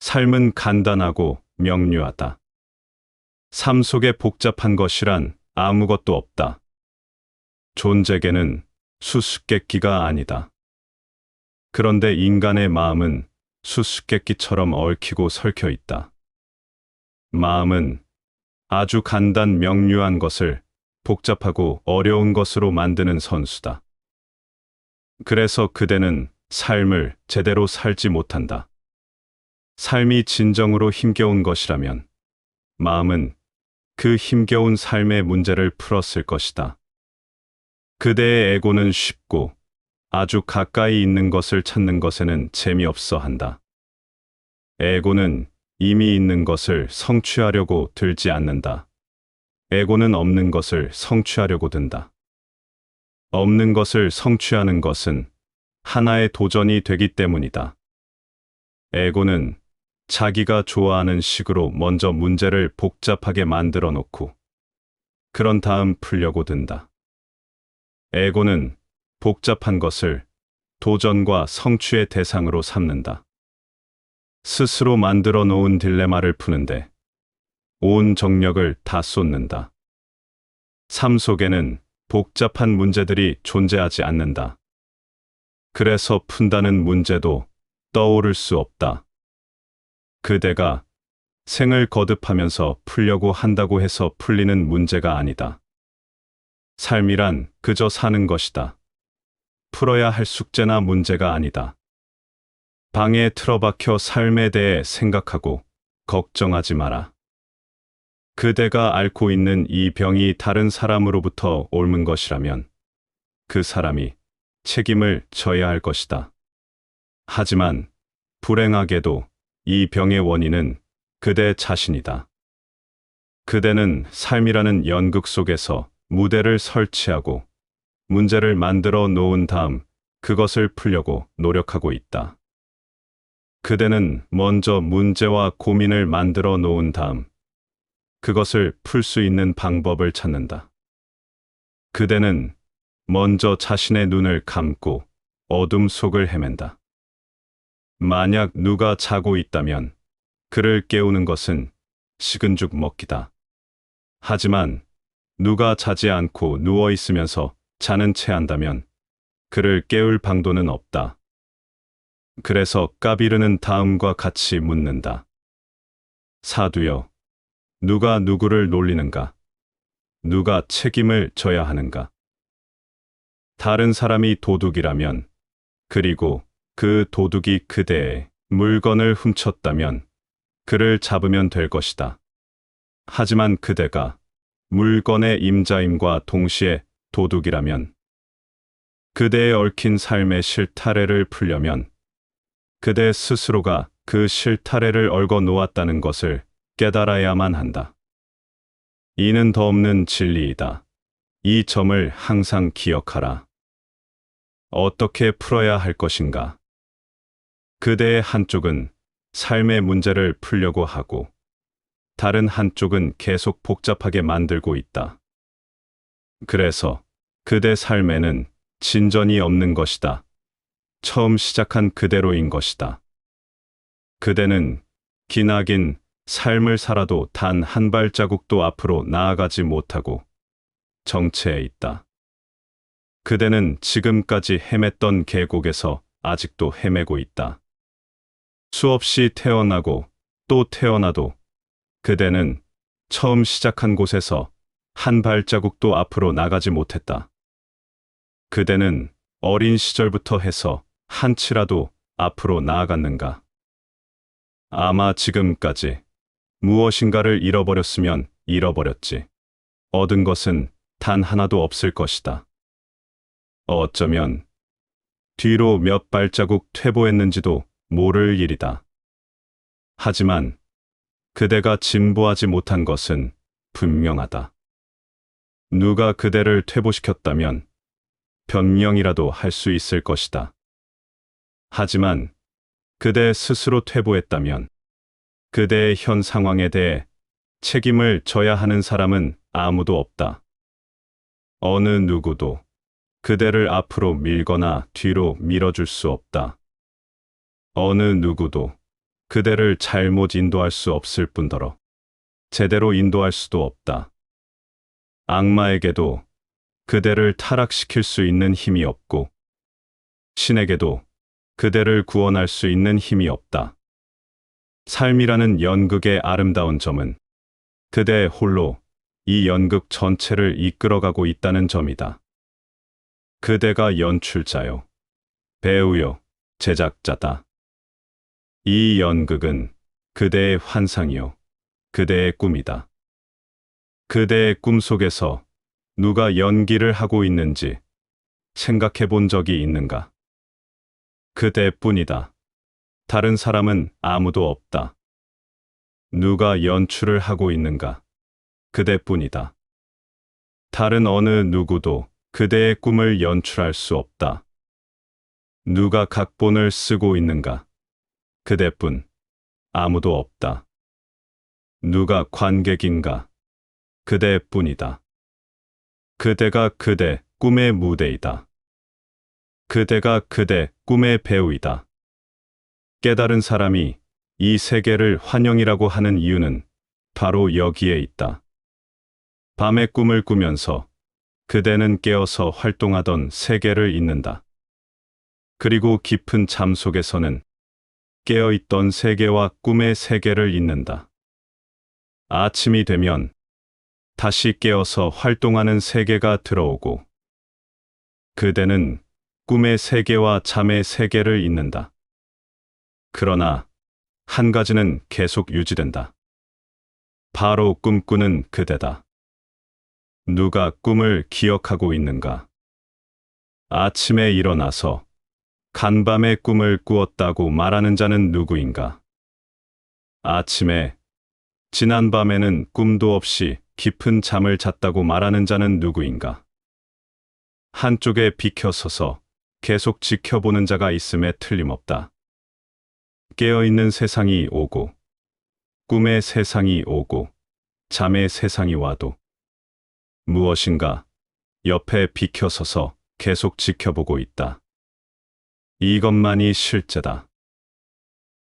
삶은 간단하고 명료하다. 삶 속에 복잡한 것이란 아무것도 없다. 존재계는 수수께끼가 아니다. 그런데 인간의 마음은 수수께끼처럼 얽히고 설켜 있다. 마음은 아주 간단 명료한 것을 복잡하고 어려운 것으로 만드는 선수다. 그래서 그대는 삶을 제대로 살지 못한다. 삶이 진정으로 힘겨운 것이라면 마음은 그 힘겨운 삶의 문제를 풀었을 것이다. 그대의 에고는 쉽고 아주 가까이 있는 것을 찾는 것에는 재미없어 한다. 에고는 이미 있는 것을 성취하려고 들지 않는다. 에고는 없는 것을 성취하려고 든다. 없는 것을 성취하는 것은 하나의 도전이 되기 때문이다. 에고는 자기가 좋아하는 식으로 먼저 문제를 복잡하게 만들어 놓고 그런 다음 풀려고 든다. 에고는 복잡한 것을 도전과 성취의 대상으로 삼는다. 스스로 만들어 놓은 딜레마를 푸는데 온 정력을 다 쏟는다. 삶 속에는 복잡한 문제들이 존재하지 않는다. 그래서 푼다는 문제도 떠오를 수 없다. 그대가 생을 거듭하면서 풀려고 한다고 해서 풀리는 문제가 아니다. 삶이란 그저 사는 것이다. 풀어야 할 숙제나 문제가 아니다. 방에 틀어박혀 삶에 대해 생각하고 걱정하지 마라. 그대가 앓고 있는 이 병이 다른 사람으로부터 옮은 것이라면 그 사람이 책임을 져야 할 것이다. 하지만 불행하게도 이 병의 원인은 그대 자신이다. 그대는 삶이라는 연극 속에서 무대를 설치하고 문제를 만들어 놓은 다음 그것을 풀려고 노력하고 있다. 그대는 먼저 문제와 고민을 만들어 놓은 다음 그것을 풀 수 있는 방법을 찾는다. 그대는 먼저 자신의 눈을 감고 어둠 속을 헤맨다. 만약 누가 자고 있다면 그를 깨우는 것은 식은 죽 먹기다. 하지만 누가 자지 않고 누워 있으면서 자는 채 한다면 그를 깨울 방도는 없다. 그래서 까비르는 다음과 같이 묻는다. 사두여, 누가 누구를 놀리는가? 누가 책임을 져야 하는가? 다른 사람이 도둑이라면, 그리고 그 도둑이 그대의 물건을 훔쳤다면, 그를 잡으면 될 것이다. 하지만 그대가 물건의 임자임과 동시에 도둑이라면, 그대의 얽힌 삶의 실타래를 풀려면, 그대 스스로가 그 실타래를 얽어 놓았다는 것을 깨달아야만 한다. 이는 더 없는 진리이다. 이 점을 항상 기억하라. 어떻게 풀어야 할 것인가? 그대의 한쪽은 삶의 문제를 풀려고 하고, 다른 한쪽은 계속 복잡하게 만들고 있다. 그래서 그대 삶에는 진전이 없는 것이다. 처음 시작한 그대로인 것이다. 그대는 기나긴 삶을 살아도 단 한 발자국도 앞으로 나아가지 못하고 정체해 있다. 그대는 지금까지 헤맸던 계곡에서 아직도 헤매고 있다. 수없이 태어나고 또 태어나도 그대는 처음 시작한 곳에서 한 발자국도 앞으로 나가지 못했다. 그대는 어린 시절부터 해서 한치라도 앞으로 나아갔는가? 아마 지금까지 무엇인가를 잃어버렸으면 잃어버렸지. 얻은 것은 단 하나도 없을 것이다. 어쩌면 뒤로 몇 발자국 퇴보했는지도 모를 일이다. 하지만 그대가 진보하지 못한 것은 분명하다. 누가 그대를 퇴보시켰다면 변명이라도 할 수 있을 것이다. 하지만 그대 스스로 퇴보했다면 그대의 현 상황에 대해 책임을 져야 하는 사람은 아무도 없다. 어느 누구도 그대를 앞으로 밀거나 뒤로 밀어줄 수 없다. 어느 누구도 그대를 잘못 인도할 수 없을 뿐더러 제대로 인도할 수도 없다. 악마에게도 그대를 타락시킬 수 있는 힘이 없고 신에게도 그대를 구원할 수 있는 힘이 없다. 삶이라는 연극의 아름다운 점은 그대 홀로 이 연극 전체를 이끌어가고 있다는 점이다. 그대가 연출자요, 배우요, 제작자다. 이 연극은 그대의 환상이요, 그대의 꿈이다. 그대의 꿈 속에서 누가 연기를 하고 있는지 생각해 본 적이 있는가? 그대뿐이다. 다른 사람은 아무도 없다. 누가 연출을 하고 있는가? 그대뿐이다. 다른 어느 누구도 그대의 꿈을 연출할 수 없다. 누가 각본을 쓰고 있는가? 그대뿐. 아무도 없다. 누가 관객인가? 그대뿐이다. 그대가 그대 꿈의 무대이다. 그대가 그대 꿈의 배우이다. 깨달은 사람이 이 세계를 환영이라고 하는 이유는 바로 여기에 있다. 밤의 꿈을 꾸면서 그대는 깨어서 활동하던 세계를 잇는다. 그리고 깊은 잠 속에서는 깨어있던 세계와 꿈의 세계를 잇는다. 아침이 되면 다시 깨어서 활동하는 세계가 들어오고 그대는 꿈의 세계와 잠의 세계를 잇는다. 그러나 한 가지는 계속 유지된다. 바로 꿈꾸는 그대다. 누가 꿈을 기억하고 있는가? 아침에 일어나서 간밤에 꿈을 꾸었다고 말하는 자는 누구인가? 아침에 지난 밤에는 꿈도 없이 깊은 잠을 잤다고 말하는 자는 누구인가? 한쪽에 비켜서서 계속 지켜보는 자가 있음에 틀림없다. 깨어있는 세상이 오고, 꿈의 세상이 오고, 잠의 세상이 와도 무엇인가 옆에 비켜서서 계속 지켜보고 있다. 이것만이 실제다.